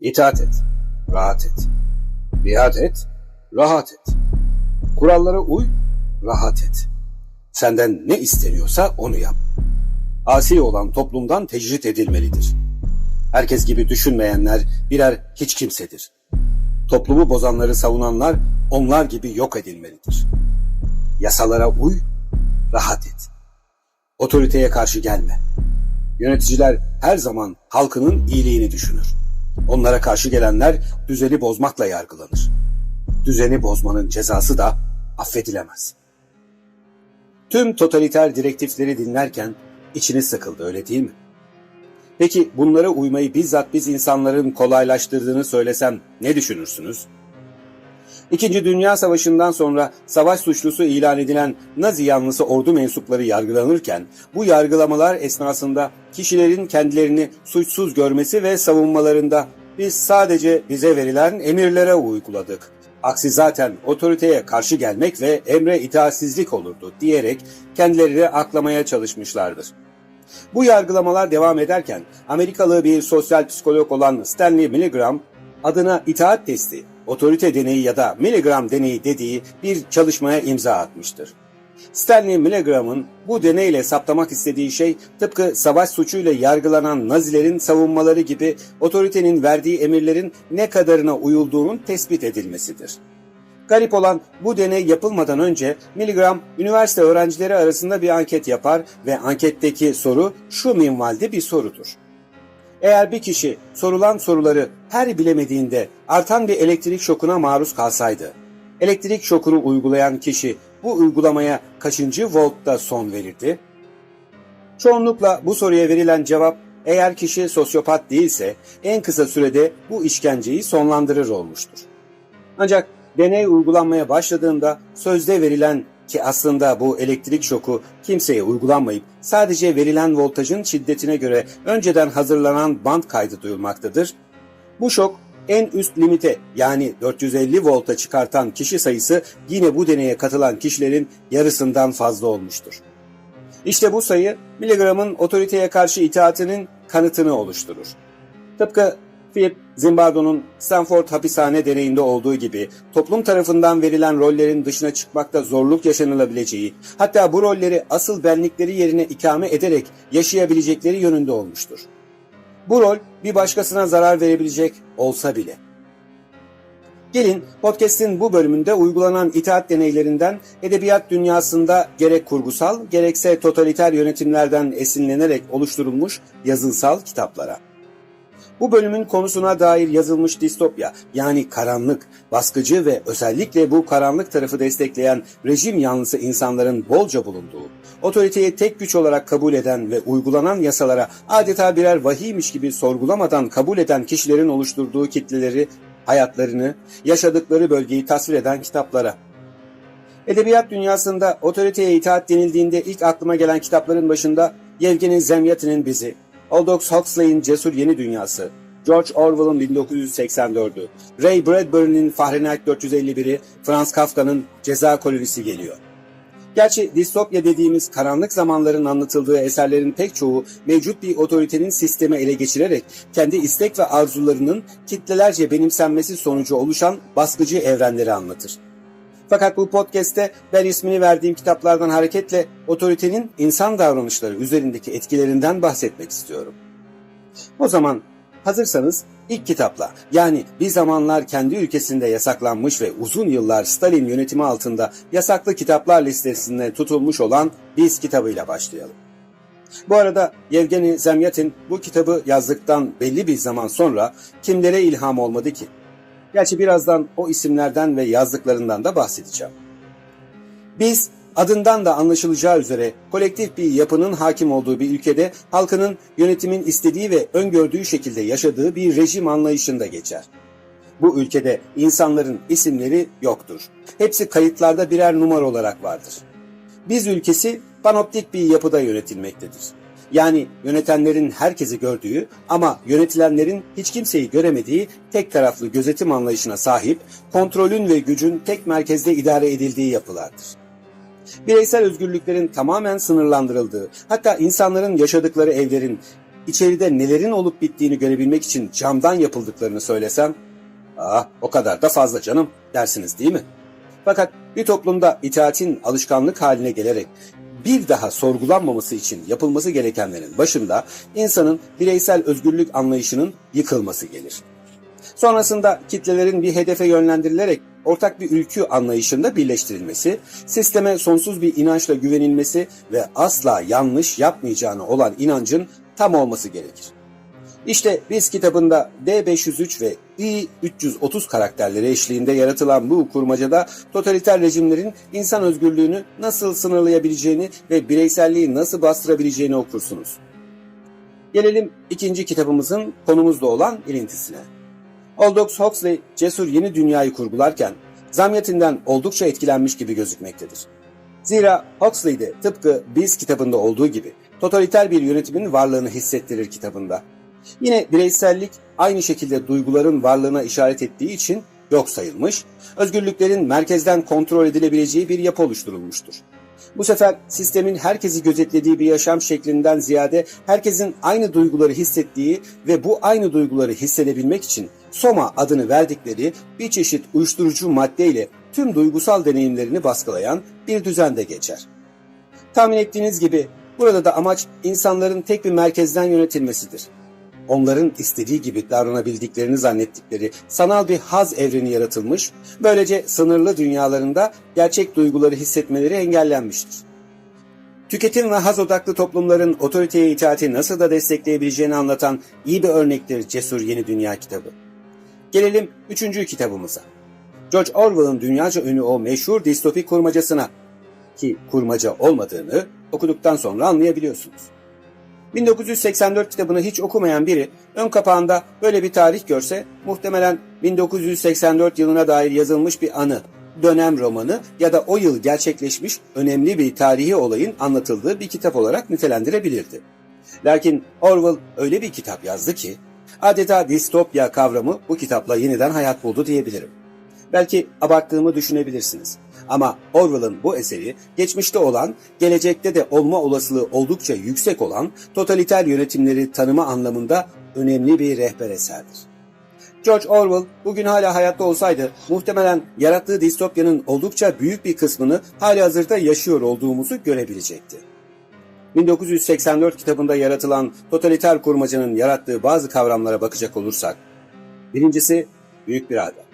İtaat et, rahat et. Biat et, rahat et. Kurallara uy, rahat et. Senden ne isteniyorsa onu yap. Asi olan toplumdan tecrit edilmelidir. Herkes gibi düşünmeyenler birer hiç kimsedir. Toplumu bozanları savunanlar onlar gibi yok edilmelidir. Yasalara uy, rahat et. Otoriteye karşı gelme. Yöneticiler her zaman halkının iyiliğini düşünür. Onlara karşı gelenler düzeni bozmakla yargılanır. Düzeni bozmanın cezası da affedilemez. Tüm totaliter direktifleri dinlerken içiniz sıkıldı öyle değil mi? Peki bunlara uymayı bizzat biz insanların kolaylaştırdığını söylesem ne düşünürsünüz? İkinci Dünya Savaşı'ndan sonra savaş suçlusu ilan edilen Nazi yanlısı ordu mensupları yargılanırken bu yargılamalar esnasında kişilerin kendilerini suçsuz görmesi ve savunmalarında biz sadece bize verilen emirlere uyguladık. Aksi zaten otoriteye karşı gelmek ve emre itaatsizlik olurdu diyerek kendilerini aklamaya çalışmışlardır. Bu yargılamalar devam ederken Amerikalı bir sosyal psikolog olan Stanley Milgram adına itaat testi, otorite deneyi ya da Milgram deneyi dediği bir çalışmaya imza atmıştır. Stanley Milgram'ın bu deneyle saptamak istediği şey tıpkı savaş suçuyla yargılanan Nazilerin savunmaları gibi otoritenin verdiği emirlerin ne kadarına uyulduğunun tespit edilmesidir. Garip olan bu deney yapılmadan önce Milgram üniversite öğrencileri arasında bir anket yapar ve anketteki soru şu minvalde bir sorudur. Eğer bir kişi sorulan soruları her bilemediğinde artan bir elektrik şokuna maruz kalsaydı, elektrik şokunu uygulayan kişi bu uygulamaya kaçıncı voltta son verirdi? Çoğunlukla bu soruya verilen cevap eğer kişi sosyopat değilse en kısa sürede bu işkenceyi sonlandırır olmuştur. Ancak deney uygulanmaya başladığında sözde verilen ki aslında bu elektrik şoku kimseye uygulanmayıp sadece verilen voltajın şiddetine göre önceden hazırlanan band kaydı duyulmaktadır. Bu şok en üst limite yani 450 volta çıkartan kişi sayısı yine bu deneye katılan kişilerin yarısından fazla olmuştur. İşte bu sayı Milligram'ın otoriteye karşı itaatinin kanıtını oluşturur. Tıpkı Philip Zimbardo'nun Stanford hapishane deneyinde olduğu gibi toplum tarafından verilen rollerin dışına çıkmakta zorluk yaşanılabileceği, hatta bu rolleri asıl benlikleri yerine ikame ederek yaşayabilecekleri yönünde olmuştur. Bu rol bir başkasına zarar verebilecek olsa bile. Gelin podcast'in bu bölümünde uygulanan itaat deneylerinden edebiyat dünyasında gerek kurgusal gerekse totaliter yönetimlerden esinlenerek oluşturulmuş yazınsal kitaplara. Bu bölümün konusuna dair yazılmış distopya yani karanlık, baskıcı ve özellikle bu karanlık tarafı destekleyen rejim yanlısı insanların bolca bulunduğu, otoriteyi tek güç olarak kabul eden ve uygulanan yasalara adeta birer vahiymiş gibi sorgulamadan kabul eden kişilerin oluşturduğu kitleleri, hayatlarını, yaşadıkları bölgeyi tasvir eden kitaplara. Edebiyat dünyasında otoriteye itaat denildiğinde ilk aklıma gelen kitapların başında Yevgeni Zemyatin'in Bizi, Aldous Huxley'in Cesur Yeni Dünyası, George Orwell'ın 1984'ü, Ray Bradbury'nin Fahrenheit 451'i, Franz Kafka'nın Ceza Kolonisi geliyor. Gerçi distopya dediğimiz karanlık zamanların anlatıldığı eserlerin pek çoğu mevcut bir otoritenin sistemi ele geçirerek kendi istek ve arzularının kitlelerce benimsenmesi sonucu oluşan baskıcı evrenleri anlatır. Fakat bu podcast'te ben ismini verdiğim kitaplardan hareketle otoritenin insan davranışları üzerindeki etkilerinden bahsetmek istiyorum. O zaman hazırsanız ilk kitapla yani bir zamanlar kendi ülkesinde yasaklanmış ve uzun yıllar Stalin yönetimi altında yasaklı kitaplar listesinde tutulmuş olan Biz kitabıyla başlayalım. Bu arada Yevgeni Zemyatin bu kitabı yazdıktan belli bir zaman sonra kimlere ilham olmadı ki? Gerçi birazdan o isimlerden ve yazdıklarından da bahsedeceğim. Biz adından da anlaşılacağı üzere kolektif bir yapının hakim olduğu bir ülkede halkının yönetimin istediği ve öngördüğü şekilde yaşadığı bir rejim anlayışında geçer. Bu ülkede insanların isimleri yoktur. Hepsi kayıtlarda birer numara olarak vardır. Biz ülkesi panoptik bir yapıda yönetilmektedir. Yani yönetenlerin herkesi gördüğü ama yönetilenlerin hiç kimseyi göremediği tek taraflı gözetim anlayışına sahip, kontrolün ve gücün tek merkezde idare edildiği yapılardır. Bireysel özgürlüklerin tamamen sınırlandırıldığı, hatta insanların yaşadıkları evlerin içeride nelerin olup bittiğini görebilmek için camdan yapıldıklarını söylesem, ah o kadar da fazla canım dersiniz değil mi? Fakat bir toplumda itaatin alışkanlık haline gelerek bir daha sorgulanmaması için yapılması gerekenlerin başında insanın bireysel özgürlük anlayışının yıkılması gelir. Sonrasında kitlelerin bir hedefe yönlendirilerek ortak bir ülkü anlayışında birleştirilmesi, sisteme sonsuz bir inançla güvenilmesi ve asla yanlış yapmayacağına olan inancın tam olması gerekir. İşte biz kitabında D503 ve I330 karakterleri eşliğinde yaratılan bu kurmacada totaliter rejimlerin insan özgürlüğünü nasıl sınırlayabileceğini ve bireyselliği nasıl bastırabileceğini okursunuz. Gelelim ikinci kitabımızın konumuzda olan ilintisine. Aldous Huxley cesur yeni dünyayı kurgularken zamiyetinden oldukça etkilenmiş gibi gözükmektedir. Zira Huxley de tıpkı Biz kitabında olduğu gibi totaliter bir yönetimin varlığını hissettirir kitabında. Yine bireysellik aynı şekilde duyguların varlığına işaret ettiği için yok sayılmış, özgürlüklerin merkezden kontrol edilebileceği bir yapı oluşturulmuştur. Bu sefer sistemin herkesi gözetlediği bir yaşam şeklinden ziyade herkesin aynı duyguları hissettiği ve bu aynı duyguları hissedebilmek için Soma adını verdikleri bir çeşit uyuşturucu maddeyle tüm duygusal deneyimlerini baskılayan bir düzende geçer. Tahmin ettiğiniz gibi burada da amaç insanların tek bir merkezden yönetilmesidir. Onların istediği gibi davranabildiklerini zannettikleri sanal bir haz evreni yaratılmış, böylece sınırlı dünyalarında gerçek duyguları hissetmeleri engellenmiştir. Tüketim ve haz odaklı toplumların otoriteye itaati nasıl da destekleyebileceğini anlatan iyi bir örnektir Cesur Yeni Dünya kitabı. Gelelim üçüncü kitabımıza. George Orwell'ın dünyaca ünlü o meşhur distopik kurmacasına ki kurmaca olmadığını okuduktan sonra anlayabiliyorsunuz. 1984 kitabını hiç okumayan biri ön kapağında böyle bir tarih görse muhtemelen 1984 yılına dair yazılmış bir anı, dönem romanı ya da o yıl gerçekleşmiş önemli bir tarihi olayın anlatıldığı bir kitap olarak nitelendirebilirdi. Lakin Orwell öyle bir kitap yazdı ki adeta distopya kavramı bu kitapla yeniden hayat buldu diyebilirim. Belki abarttığımı düşünebilirsiniz. Ama Orwell'ın bu eseri geçmişte olan, gelecekte de olma olasılığı oldukça yüksek olan totaliter yönetimleri tanıma anlamında önemli bir rehber eserdir. George Orwell bugün hala hayatta olsaydı muhtemelen yarattığı distopyanın oldukça büyük bir kısmını hali hazırda yaşıyor olduğumuzu görebilecekti. 1984 kitabında yaratılan totaliter kurmacanın yarattığı bazı kavramlara bakacak olursak, birincisi büyük birader.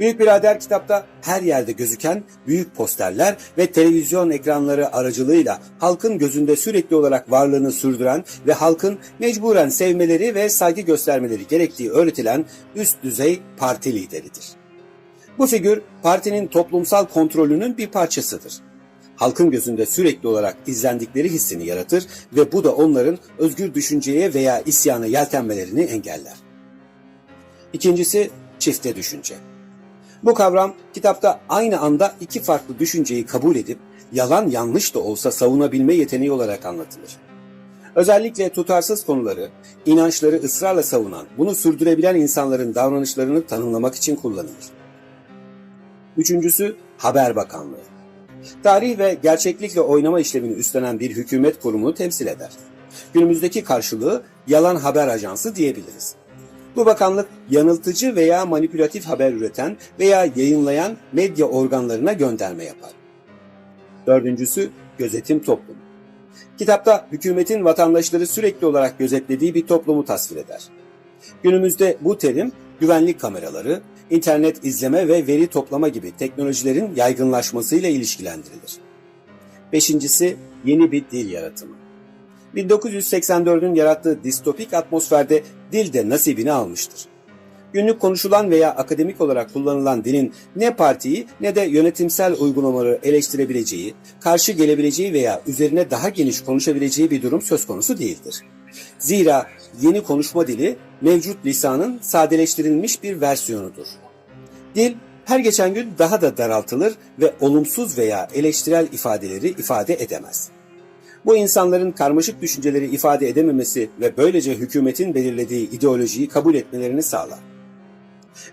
Büyük Birader kitapta her yerde gözüken büyük posterler ve televizyon ekranları aracılığıyla halkın gözünde sürekli olarak varlığını sürdüren ve halkın mecburen sevmeleri ve saygı göstermeleri gerektiği öğretilen üst düzey parti lideridir. Bu figür partinin toplumsal kontrolünün bir parçasıdır. Halkın gözünde sürekli olarak izlendikleri hissini yaratır ve bu da onların özgür düşünceye veya isyana yeltenmelerini engeller. İkincisi çifte düşünce. Bu kavram kitapta aynı anda iki farklı düşünceyi kabul edip yalan yanlış da olsa savunabilme yeteneği olarak anlatılır. Özellikle tutarsız konuları, inançları ısrarla savunan, bunu sürdürebilen insanların davranışlarını tanımlamak için kullanılır. Üçüncüsü Haber Bakanlığı. Tarih ve gerçeklikle oynama işlemini üstlenen bir hükümet kurumunu temsil eder. Günümüzdeki karşılığı yalan haber ajansı diyebiliriz. Bu bakanlık yanıltıcı veya manipülatif haber üreten veya yayınlayan medya organlarına gönderme yapar. Dördüncüsü gözetim toplumu. Kitapta hükümetin vatandaşları sürekli olarak gözetlediği bir toplumu tasvir eder. Günümüzde bu terim güvenlik kameraları, internet izleme ve veri toplama gibi teknolojilerin yaygınlaşmasıyla ilişkilendirilir. Beşincisi yeni bir dil yaratımı. 1984'ün yarattığı distopik atmosferde dil de nasibini almıştır. Günlük konuşulan veya akademik olarak kullanılan dilin ne partiyi ne de yönetimsel uygulamaları eleştirebileceği, karşı gelebileceği veya üzerine daha geniş konuşabileceği bir durum söz konusu değildir. Zira yeni konuşma dili mevcut lisanın sadeleştirilmiş bir versiyonudur. Dil her geçen gün daha da daraltılır ve olumsuz veya eleştirel ifadeleri ifade edemez. Bu insanların karmaşık düşünceleri ifade edememesi ve böylece hükümetin belirlediği ideolojiyi kabul etmelerini sağlar.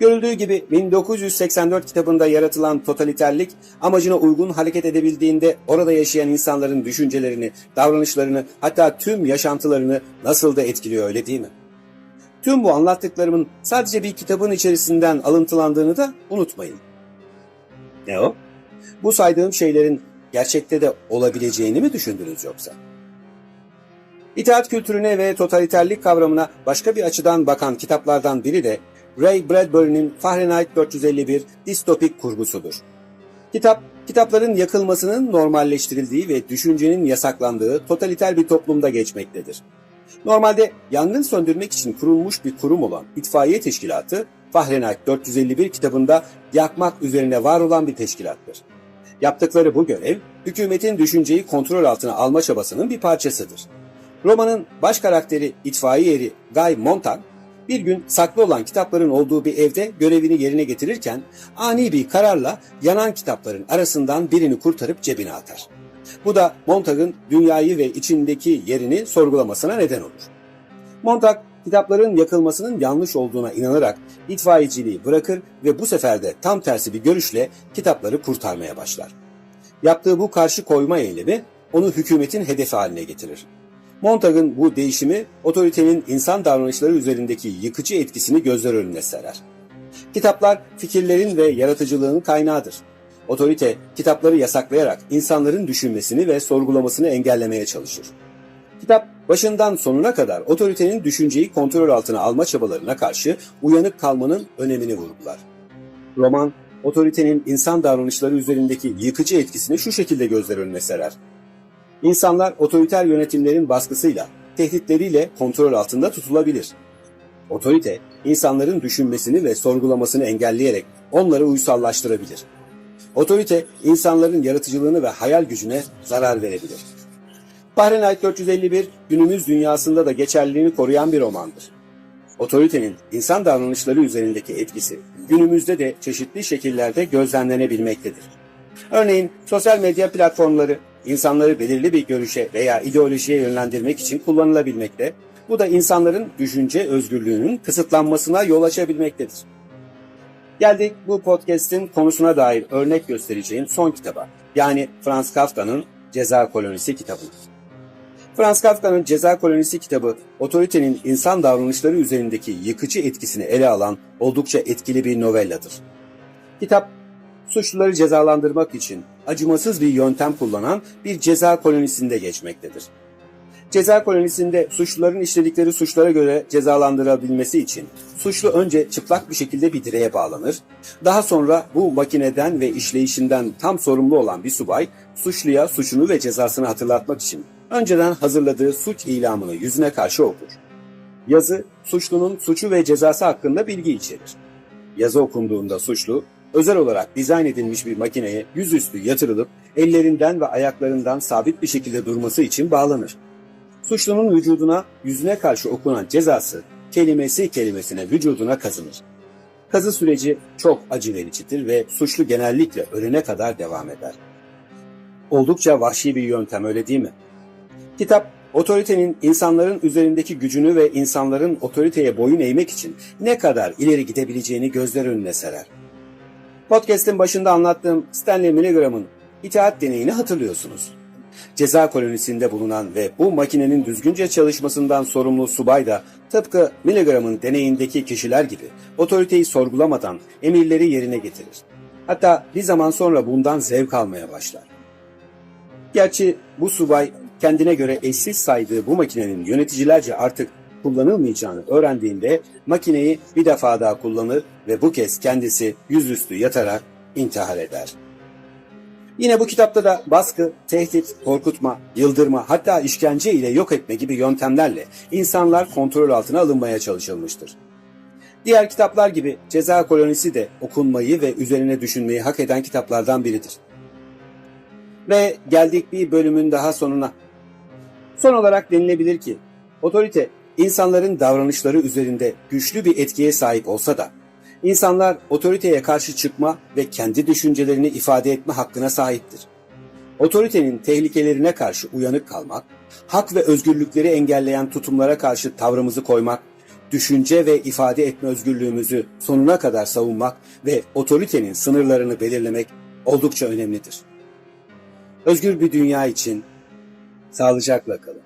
Görüldüğü gibi 1984 kitabında yaratılan totaliterlik amacına uygun hareket edebildiğinde orada yaşayan insanların düşüncelerini, davranışlarını hatta tüm yaşantılarını nasıl da etkiliyor öyle değil mi? Tüm bu anlattıklarımın sadece bir kitabın içerisinden alıntılandığını da unutmayın. Ne o? Bu saydığım şeylerin gerçekte de olabileceğini mi düşündünüz yoksa? İtaat kültürüne ve totaliterlik kavramına başka bir açıdan bakan kitaplardan biri de Ray Bradbury'nin Fahrenheit 451 distopik kurgusudur. Kitap, kitapların yakılmasının normalleştirildiği ve düşüncenin yasaklandığı totaliter bir toplumda geçmektedir. Normalde yangın söndürmek için kurulmuş bir kurum olan itfaiye teşkilatı, Fahrenheit 451 kitabında yakmak üzerine var olan bir teşkilattır. Yaptıkları bu görev, hükümetin düşünceyi kontrol altına alma çabasının bir parçasıdır. Romanın baş karakteri itfaiye eri Guy Montag, bir gün saklı olan kitapların olduğu bir evde görevini yerine getirirken ani bir kararla yanan kitapların arasından birini kurtarıp cebine atar. Bu da Montag'ın dünyayı ve içindeki yerini sorgulamasına neden olur. Montag, kitapların yakılmasının yanlış olduğuna inanarak itfaiyeciliği bırakır ve bu sefer de tam tersi bir görüşle kitapları kurtarmaya başlar. Yaptığı bu karşı koyma eylemi onu hükümetin hedefi haline getirir. Montag'ın bu değişimi otoritenin insan davranışları üzerindeki yıkıcı etkisini gözler önüne serer. Kitaplar fikirlerin ve yaratıcılığın kaynağıdır. Otorite kitapları yasaklayarak insanların düşünmesini ve sorgulamasını engellemeye çalışır. Kitap başından sonuna kadar otoritenin düşünceyi kontrol altına alma çabalarına karşı uyanık kalmanın önemini vurgular. Roman, otoritenin insan davranışları üzerindeki yıkıcı etkisini şu şekilde gözler önüne serer. İnsanlar otoriter yönetimlerin baskısıyla, tehditleriyle kontrol altında tutulabilir. Otorite, insanların düşünmesini ve sorgulamasını engelleyerek onları uysallaştırabilir. Otorite, insanların yaratıcılığını ve hayal gücüne zarar verebilir. Fahrenheit 451 günümüz dünyasında da geçerliliğini koruyan bir romandır. Otoritenin insan davranışları üzerindeki etkisi günümüzde de çeşitli şekillerde gözlemlenebilmektedir. Örneğin sosyal medya platformları insanları belirli bir görüşe veya ideolojiye yönlendirmek için kullanılabilmekte. Bu da insanların düşünce özgürlüğünün kısıtlanmasına yol açabilmektedir. Geldik bu podcast'in konusuna dair örnek göstereceğim son kitaba. Yani Franz Kafka'nın Ceza Kolonisi kitabı. Franz Kafka'nın Ceza Kolonisi kitabı, otoritenin insan davranışları üzerindeki yıkıcı etkisini ele alan oldukça etkili bir novelladır. Kitap, suçluları cezalandırmak için acımasız bir yöntem kullanan bir ceza kolonisinde geçmektedir. Ceza kolonisinde suçluların işledikleri suçlara göre cezalandırabilmesi için suçlu önce çıplak bir şekilde bir direğe bağlanır. Daha sonra bu makineden ve işleyişinden tam sorumlu olan bir subay suçluya suçunu ve cezasını hatırlatmak için önceden hazırladığı suç ilamını yüzüne karşı okur. Yazı suçlunun suçu ve cezası hakkında bilgi içerir. Yazı okunduğunda suçlu özel olarak dizayn edilmiş bir makineye yüzüstü yatırılıp ellerinden ve ayaklarından sabit bir şekilde durması için bağlanır. Suçlunun vücuduna yüzüne karşı okunan cezası kelimesi kelimesine vücuduna kazınır. Kazı süreci çok acı vericidir ve suçlu genellikle ölene kadar devam eder. Oldukça vahşi bir yöntem öyle değil mi? Kitap otoritenin insanların üzerindeki gücünü ve insanların otoriteye boyun eğmek için ne kadar ileri gidebileceğini gözler önüne serer. Podcast'in başında anlattığım Stanley Milgram'ın itaat deneyini hatırlıyorsunuz. Ceza kolonisinde bulunan ve bu makinenin düzgünce çalışmasından sorumlu subay da tıpkı Milgram'ın deneyindeki kişiler gibi otoriteyi sorgulamadan emirleri yerine getirir. Hatta bir zaman sonra bundan zevk almaya başlar. Gerçi bu subay kendine göre eşsiz saydığı bu makinenin yöneticilerce artık kullanılmayacağını öğrendiğinde makineyi bir defa daha kullanır ve bu kez kendisi yüzüstü yatarak intihar eder. Yine bu kitapta da baskı, tehdit, korkutma, yıldırma hatta işkence ile yok etme gibi yöntemlerle insanlar kontrol altına alınmaya çalışılmıştır. Diğer kitaplar gibi Ceza Kolonisi de okunmayı ve üzerine düşünmeyi hak eden kitaplardan biridir. Ve geldik bir bölümün daha sonuna. Son olarak denilebilir ki otorite insanların davranışları üzerinde güçlü bir etkiye sahip olsa da insanlar otoriteye karşı çıkma ve kendi düşüncelerini ifade etme hakkına sahiptir. Otoritenin tehlikelerine karşı uyanık kalmak, hak ve özgürlükleri engelleyen tutumlara karşı tavrımızı koymak, düşünce ve ifade etme özgürlüğümüzü sonuna kadar savunmak ve otoritenin sınırlarını belirlemek oldukça önemlidir. Özgür bir dünya için sağlıcakla kalın.